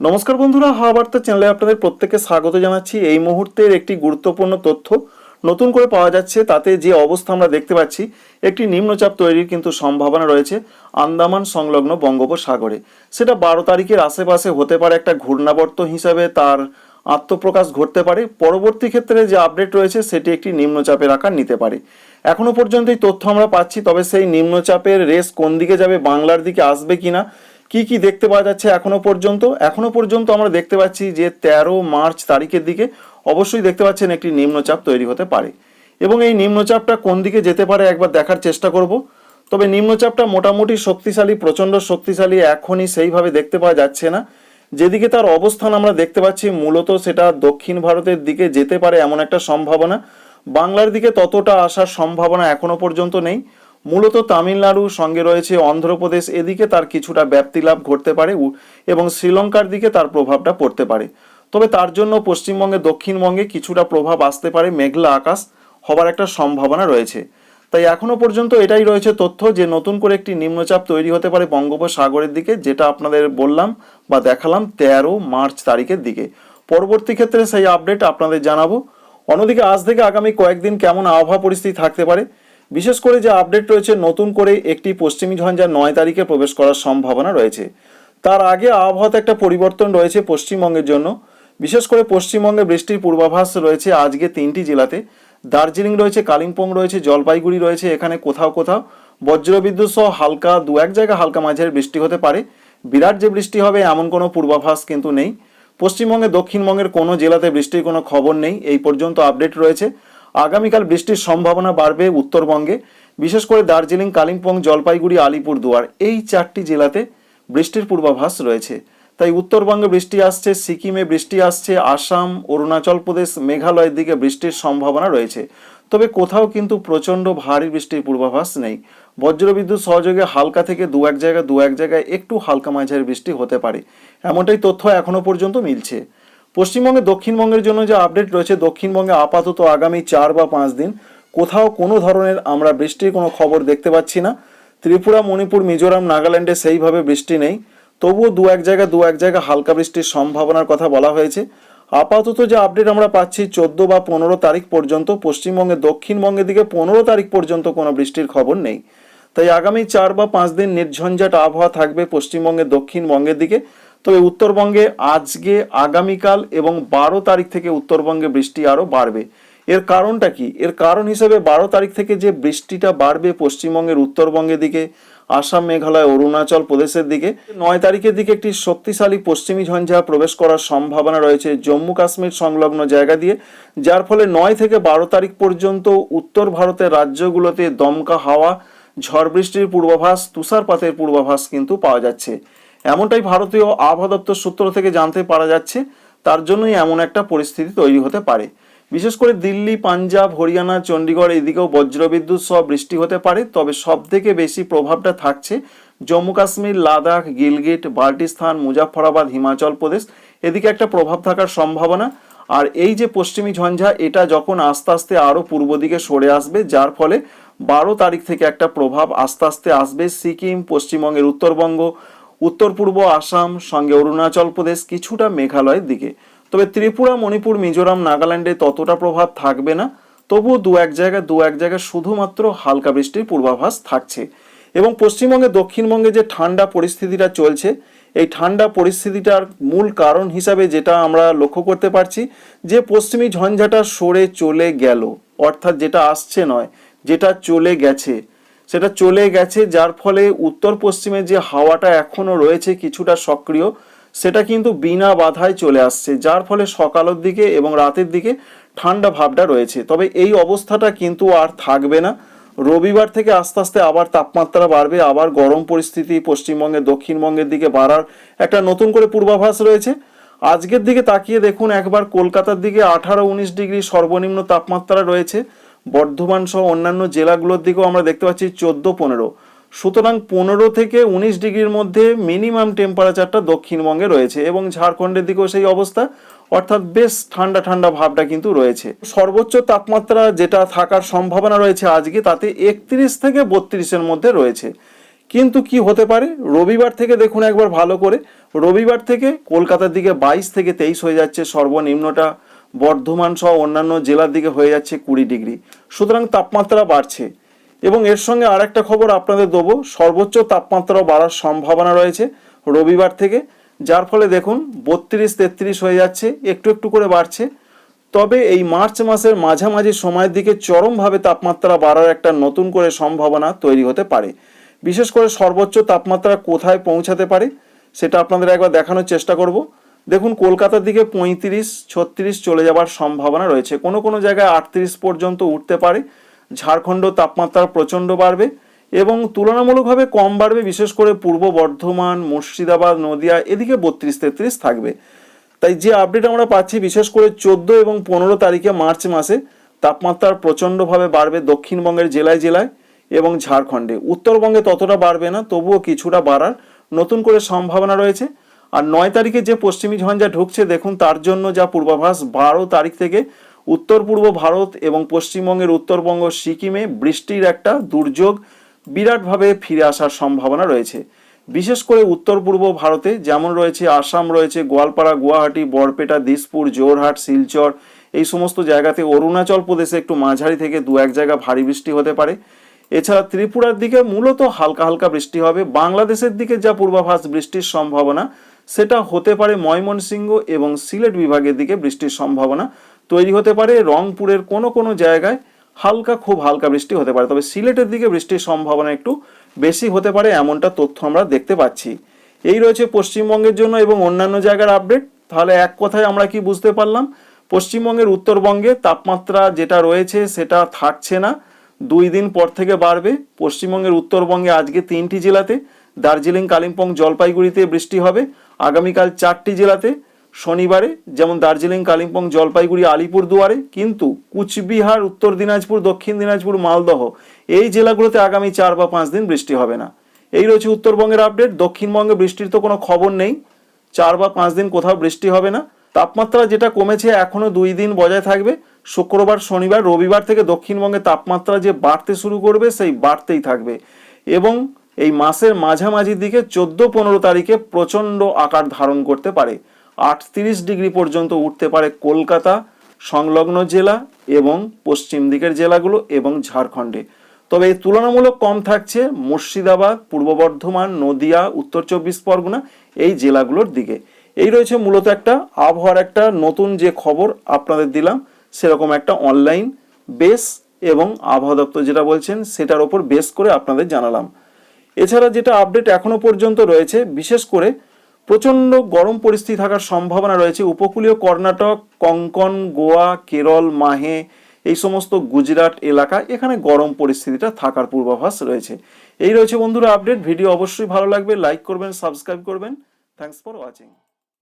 নমস্কার বন্ধুরা, হাওয়া বার্তা চ্যানেলে আপনাদের প্রত্যেককে স্বাগত জানাচ্ছি। এই মুহূর্তের একটি গুরুত্বপূর্ণ তথ্য নতুন করে পাওয়া যাচ্ছে, তাতে যে অবস্থা আমরা দেখতে পাচ্ছি, একটি নিম্নচাপ তৈরির কিন্তু সম্ভাবনা রয়েছে আন্দামান সংলগ্ন বঙ্গোপসাগরে। সেটা বারো তারিখের আশেপাশে হতে পারে একটা ঘূর্ণাবর্ত হিসাবে তার আত্মপ্রকাশ ঘটতে পারে। পরবর্তী ক্ষেত্রে যে আপডেট রয়েছে, সেটি একটি নিম্নচাপের আকার নিতে পারে। এখনও পর্যন্ত এই তথ্য আমরা পাচ্ছি, তবে সেই নিম্নচাপের রেস কোন দিকে যাবে, বাংলার দিকে আসবে কিনা কি কি দেখতে পাওয়া যাচ্ছে এখনও পর্যন্ত? এখনও পর্যন্ত আমরা দেখতে পাচ্ছি যে তেরো মার্চ তারিখের দিকে অবশ্যই দেখতে পাচ্ছেন একটি নিম্নচাপ তৈরি হতে পারে। এবং এই নিম্নচাপটা কোন দিকে যেতে পারে একবার দেখার চেষ্টা করব। তবে নিম্নচাপটা মোটামুটি শক্তিশালী, প্রচণ্ড শক্তিশালী এখনই সেইভাবে দেখতে পাওয়া যাচ্ছে না। যেদিকে তার অবস্থান আমরা দেখতে পাচ্ছি মূলত সেটা দক্ষিণ ভারতের দিকে যেতে পারে এমন একটা সম্ভাবনা। বাংলার দিকে ততটা আসার সম্ভাবনা এখনও পর্যন্ত নেই। মূলত তামিলনাড়ু সঙ্গে রয়েছে অন্ধ্রপ্রদেশ, এদিকে তার কিছুটা ব্যাপ্তি লাভ ঘটতে পারে এবং শ্রীলঙ্কার দিকে তার প্রভাবটা পড়তে পারে। তবে তার জন্য পশ্চিমবঙ্গে, দক্ষিণবঙ্গে কিছুটা প্রভাব আসতে পারে মেঘলা আকাশ হবার একটা সম্ভাবনা রয়েছে। তাই এখনও পর্যন্ত এটাই রয়েছে তথ্য যে, নতুন করে একটি নিম্নচাপ তৈরি হতে পারে বঙ্গোপসাগরের দিকে, যেটা আপনাদের বললাম বা দেখালাম তেরো মার্চ তারিখের দিকে। পরবর্তী ক্ষেত্রে সেই আপডেট আপনাদের জানাব। অন্যদিকে আজ থেকে আগামী কয়েকদিন কেমন আবহাওয়া পরিস্থিতি থাকতে পারে বিশেষ করে যে আপডেট রয়েছে, নতুন করে একটি পশ্চিমী ঝঞ্ঝা নয় তারিখে প্রবেশ করার সম্ভাবনা রয়েছে। তার আগে আবহাওয়াতে একটা পরিবর্তন রয়েছে পশ্চিমবঙ্গের জন্য। বিশেষ করে পশ্চিমবঙ্গে বৃষ্টির পূর্বাভাস রয়েছে আজকে তিনটি জেলাতে। দার্জিলিং রয়েছে, কালিম্পং রয়েছে, জলপাইগুড়ি রয়েছে, এখানে কোথাও কোথাও। বজ্রবিদ্যুৎ সহ হালকা, দু এক জায়গা হালকা মাঝারি বৃষ্টি হতে পারে। বিরাট যে বৃষ্টি হবে, এমন কোনো পূর্বাভাস কিন্তু নেই। পশ্চিমবঙ্গে দক্ষিণবঙ্গের কোনো জেলাতে বৃষ্টির কোনো খবর নেই। এই পর্যন্ত আপডেট রয়েছে। আগামীকাল বৃষ্টির সম্ভাবনা বাড়বে উত্তরবঙ্গে, বিশেষ করে দার্জিলিং, কালিম্পং, জলপাইগুড়ি আলিপুরদুয়ার এই চারটি জেলাতে বৃষ্টির পূর্বাভাস রয়েছে। তাই উত্তরবঙ্গে বৃষ্টি আসছে, সিকিমে বৃষ্টি আসছে, আসাম, অরুণাচল প্রদেশ, মেঘালয়ের দিকে বৃষ্টির সম্ভাবনা রয়েছে। তবে কোথাও কিন্তু প্রচণ্ড ভারী বৃষ্টির পূর্বাভাস নেই। বজ্রবিদ্যুৎ সহযোগে হালকা থেকে দু এক জায়গায় দু এক জায়গায় একটু হালকা মাঝারি বৃষ্টি হতে পারে। এমনটাই তথ্য এখনও পর্যন্ত মিলছে। পশ্চিমবঙ্গে, দক্ষিণবঙ্গের জন্য যে আপডেট রয়েছে, দক্ষিণবঙ্গে আপাতত আগামী চার বা পাঁচ দিন কোথাও কোনো ধরনের আমরা বৃষ্টির কোনো খবর দেখতে পাচ্ছি না। ত্রিপুরা, মণিপুর, মিজোরাম, নাগাল্যান্ডে সেইভাবে বৃষ্টি নেই। তবুও দু এক জায়গা, দু এক জায়গা হালকা বৃষ্টির সম্ভাবনার কথা বলা হয়েছে। আপাতত যে আপডেট আমরা পাচ্ছি, চোদ্দ বা পনেরো তারিখ পর্যন্ত পশ্চিমবঙ্গে, দক্ষিণবঙ্গের দিকে পনেরো তারিখ পর্যন্ত কোনো বৃষ্টির খবর নেই। তাই আগামী চার বা পাঁচ দিন নির্ঝঞ্ঝাট আবহাওয়া থাকবে পশ্চিমবঙ্গের দক্ষিণবঙ্গের দিকে। তবে উত্তরবঙ্গে আজকে, আগামীকাল এবং বারো তারিখ থেকে উত্তরবঙ্গে বৃষ্টি আরও বাড়বে। এর কারণটা কি? এর কারণ হিসেবে বারো তারিখ থেকে যে বৃষ্টিটা বাড়বে পশ্চিমবঙ্গের উত্তরবঙ্গের দিকে, আসাম, মেঘালয়, অরুণাচল প্রদেশের দিকে, নয় তারিখের দিকে একটি শক্তিশালী পশ্চিমী ঝঞ্ঝা প্রবেশ করার সম্ভাবনা রয়েছে জম্মু কাশ্মীর সংলগ্ন জায়গা দিয়ে, যার ফলে নয় থেকে বারো তারিখ পর্যন্ত উত্তর ভারতের রাজ্যগুলোতে দমকা হাওয়া, ঝড় বৃষ্টির পূর্বাভাস, তুষারপাতের পূর্বাভাস কিন্তু পাওয়া যাচ্ছে। এমনটাই ভারতীয় আবহাওয়া দপ্তর সূত্র থেকে জানতে পারা যাচ্ছে, তার জন্যই এমন একটা পরিস্থিতি তৈরি হতে পারে। বিশেষ করে দিল্লি, পাঞ্জাব, হরিয়ানা চণ্ডীগড় এদিকেও বজ্রবিদ্যুৎ সহ বৃষ্টি হতে পারে, তবে সব থেকে বেশি প্রভাবটা থাকছে জম্মু কাশ্মীর, লাদাখ, গিলগিট বাল্টিস্তান মুজাফরাবাদ হিমাচল প্রদেশ। এদিকে একটা প্রভাব থাকার সম্ভাবনা। আর এই যে পশ্চিমী ঝঞ্ঝা, এটা যখন আস্তে আস্তে আরও পূর্ব দিকে সরে আসবে, যার ফলে বারো তারিখ থেকে একটা প্রভাব আস্তে আস্তে আসবে। সিকিম, পশ্চিমবঙ্গের উত্তরবঙ্গ উত্তর পূর্ব আসাম, সঙ্গে অরুণাচল প্রদেশ কিছুটা মেঘালয়ের দিকে। তবে ত্রিপুরা, মণিপুর, মিজোরাম, নাগাল্যান্ডে ততটা প্রভাব থাকবে না। তবুও দু এক জায়গায়, দু এক জায়গায় শুধুমাত্র হালকা বৃষ্টির পূর্বাভাস থাকছে। এবং পশ্চিমবঙ্গে, দক্ষিণবঙ্গে যে ঠান্ডা পরিস্থিতিটা চলছে, এই ঠান্ডা পরিস্থিতিটার মূল কারণ হিসাবে যেটা আমরা লক্ষ্য করতে পারছি, যে পশ্চিমী ঝঞ্ঝাটা সরে চলে গেল। অর্থাৎ যেটা আসছে নয়, যেটা চলে গেছে। সেটা চলে গেছে, যার ফলে উত্তর পশ্চিমে যে হাওয়াটা এখনও রয়েছে কিছুটা সক্রিয়, সেটা কিন্তু বিনা বাধায় চলে আসছে, যার ফলে সকালের দিকে এবং রাতের দিকে ঠান্ডা ভাবটা রয়েছে। তবে এই অবস্থাটা কিন্তু আর থাকবে না। রবিবার থেকে আস্তে আস্তে আবার তাপমাত্রা বাড়বে, আবার গরম পরিস্থিতি পশ্চিমবঙ্গের, দক্ষিণবঙ্গের দিকে বাড়ার একটা নতুন করে পূর্বাভাস রয়েছে। আজকের দিকে তাকিয়ে দেখুন, একবার কলকাতার দিকে আঠারো, উনিশ ডিগ্রি সর্বনিম্ন তাপমাত্রা রয়েছে। বর্ধমান সহ অন্যান্য জেলাগুলোর দিকেও আমরা দেখতে পাচ্ছি চোদ্দ, পনেরো। সুতরাং পনেরো থেকে উনিশ ডিগ্রির মধ্যে মিনিমাম টেম্পারেচারটা দক্ষিণবঙ্গে রয়েছে এবং ঝাড়খণ্ডের দিকেও সেই অবস্থা। অর্থাৎ বেশ ঠান্ডা ঠান্ডা ভাবটা কিন্তু রয়েছে। সর্বোচ্চ তাপমাত্রা যেটা থাকার সম্ভাবনা রয়েছে আজকে, তাতে একত্রিশ থেকে বত্রিশের মধ্যে রয়েছে। কিন্তু কি হতে পারে? রবিবার থেকে দেখুন একবার ভালো করে। রবিবার থেকে কলকাতার দিকে বাইশ থেকে তেইশ হয়ে যাচ্ছে সর্বনিম্নটা। বর্ধমান সহ অন্যান্য জেলার দিকে হয়ে যাচ্ছে কুড়ি ডিগ্রি। সুতরাং তাপমাত্রা বাড়ছে। এবং এর সঙ্গে আরেকটা খবর আপনাদের দেবো, সর্বোচ্চ তাপমাত্রা বাড়ার সম্ভাবনা রয়েছে রবিবার থেকে, যার ফলে দেখুন বত্রিশ তেত্রিশ হয়ে যাচ্ছে, একটু একটু করে বাড়ছে। তবে এই মার্চ মাসের মাঝামাঝি সময়ের দিকে চরমভাবে তাপমাত্রা বাড়ার একটা নতুন করে সম্ভাবনা তৈরি হতে পারে। বিশেষ করে সর্বোচ্চ তাপমাত্রা কোথায় পৌঁছাতে পারে, সেটা আপনাদের একবার দেখানোর চেষ্টা করব। দেখুন, কলকাতার দিকে পঁয়ত্রিশ, ছত্রিশ চলে যাবার সম্ভাবনা রয়েছে। কোনো কোনো জায়গায় আটত্রিশ পর্যন্ত উঠতে পারে। ঝাড়খণ্ড তাপমাত্রা প্রচণ্ড বাড়বে এবং তুলনামূলকভাবে কম বাড়বে, বিশেষ করে পূর্ব বর্ধমান, মুর্শিদাবাদ, নদিয়া, এদিকে বত্রিশ, তেত্রিশ থাকবে। তাই যে আপডেট আমরা পাচ্ছি, বিশেষ করে চোদ্দ এবং পনেরো তারিখে মার্চ মাসে, তাপমাত্রা প্রচণ্ডভাবে বাড়বে দক্ষিণবঙ্গের জেলায় জেলায় এবং ঝাড়খণ্ডে। উত্তরবঙ্গে ততটা বাড়বে না, তবুও কিছুটা বাড়ার নতুন করে সম্ভাবনা রয়েছে। আর নয় তারিখে যে পশ্চিমী ঝঞ্ঝা ঢুকছে, দেখুন তার জন্য যা পূর্বাভাস, বারো তারিখ থেকে উত্তর পূর্ব ভারত এবং পশ্চিমবঙ্গের উত্তরবঙ্গ সিকিমে বৃষ্টির একটা দুর্যোগ বিরাটভাবে ফিরে আসার সম্ভাবনা রয়েছে। বিশেষ করে উত্তর পূর্ব ভারতে যেমন রয়েছে আসাম রয়েছে, গোয়ালপাড়া, গুয়াহাটি, বরপেটা, দিসপুর জোরহাট শিলচর, এই সমস্ত জায়গাতে অরুণাচল প্রদেশে একটু মাঝারি থেকে দু এক জায়গা ভারী বৃষ্টি হতে পারে। এছাড়া ত্রিপুরার দিকে মূলত হালকা হালকা বৃষ্টি হবে। বাংলাদেশের দিকে যা পূর্বাভাস বৃষ্টির সম্ভাবনা, সেটা হতে পারে ময়মনসিংহ এবং সিলেট বিভাগের দিকে বৃষ্টির সম্ভাবনা তৈরি হতে পারে। রংপুরের কোনো কোনো জায়গায় হালকা, খুব হালকা বৃষ্টি হতে পারে। তবে সিলেটের দিকে বৃষ্টির সম্ভাবনা একটু বেশি হতে পারে এমনটা তথ্য আমরা দেখতে পাচ্ছি। এই রয়েছে পশ্চিমবঙ্গের জন্য এবং অন্যান্য জায়গার আপডেট। তাহলে এক কথায় আমরা কি বুঝতে পারলাম? পশ্চিমবঙ্গের উত্তরবঙ্গে তাপমাত্রা যেটা রয়েছে সেটা থাকছে না। দুই দিন পর থেকে বাড়বে। পশ্চিমবঙ্গের উত্তরবঙ্গে আজকে তিনটি জেলাতে, দার্জিলিং, কালিম্পং, জলপাইগুড়িতে বৃষ্টি হবে। আগামীকাল চারটি জেলাতে শনিবারে, যেমন দার্জিলিং, কালিম্পং, জলপাইগুড়ি, আলিপুরদুয়ারে, কিন্তু কুচবিহার, উত্তর দিনাজপুর, দক্ষিণ দিনাজপুর, মালদহ এই জেলাগুলোতে আগামী চার বা পাঁচ দিন বৃষ্টি হবে না। এই রয়েছে উত্তরবঙ্গের আপডেট। দক্ষিণবঙ্গে বৃষ্টির তো কোনো খবর নেই। চার বা পাঁচ দিন কোথাও বৃষ্টি হবে না। তাপমাত্রা যেটা কমেছে, এখনও দুই দিন বজায় থাকবে। শুক্রবার, শনিবার, রবিবার থেকে দক্ষিণবঙ্গে তাপমাত্রা যে বাড়তে শুরু করবে, সেই বাড়তেই থাকবে। এবং এই মাসের মাঝামাঝির দিকে চোদ্দ পনেরো তারিখে প্রচণ্ড আকার ধারণ করতে পারে। আটত্রিশ ডিগ্রি পর্যন্ত উঠতে পারে কলকাতা, সংলগ্ন জেলা এবং পশ্চিম দিকের জেলাগুলো এবং ঝাড়খণ্ডে। তবে এই তুলনামূলক কম থাকছে মুর্শিদাবাদ, পূর্ব বর্ধমান, নদিয়া, উত্তর চব্বিশ পরগনা এই জেলাগুলোর দিকে। এই রয়েছে মূলত একটা আবহাওয়ার একটা নতুন যে খবর আপনাদের দিলাম। সেরকম একটা অনলাইন বেস এবং আবহাওয়া দপ্তর যেটা বলছেন, সেটার ওপর বেস করে আপনাদের জানালাম। এছাড়া যেটা আপডেট এখনও পর্যন্ত রয়েছে, বিশেষ করে প্রচণ্ড গরম পরিস্থিতি থাকার সম্ভাবনা রয়েছে, উপকূলীয় কর্ণাটক, কঙ্কন, গোয়া, কেরল, মাহে, এই সমস্ত গুজরাট এলাকা, এখানে গরম পরিস্থিতিটা থাকার পূর্বাভাস রয়েছে। এই রয়েছে বন্ধুরা আপডেট ভিডিও অবশ্যই ভালো লাগবে লাইক করবেন সাবস্ক্রাইব করবেন। Thanks for watching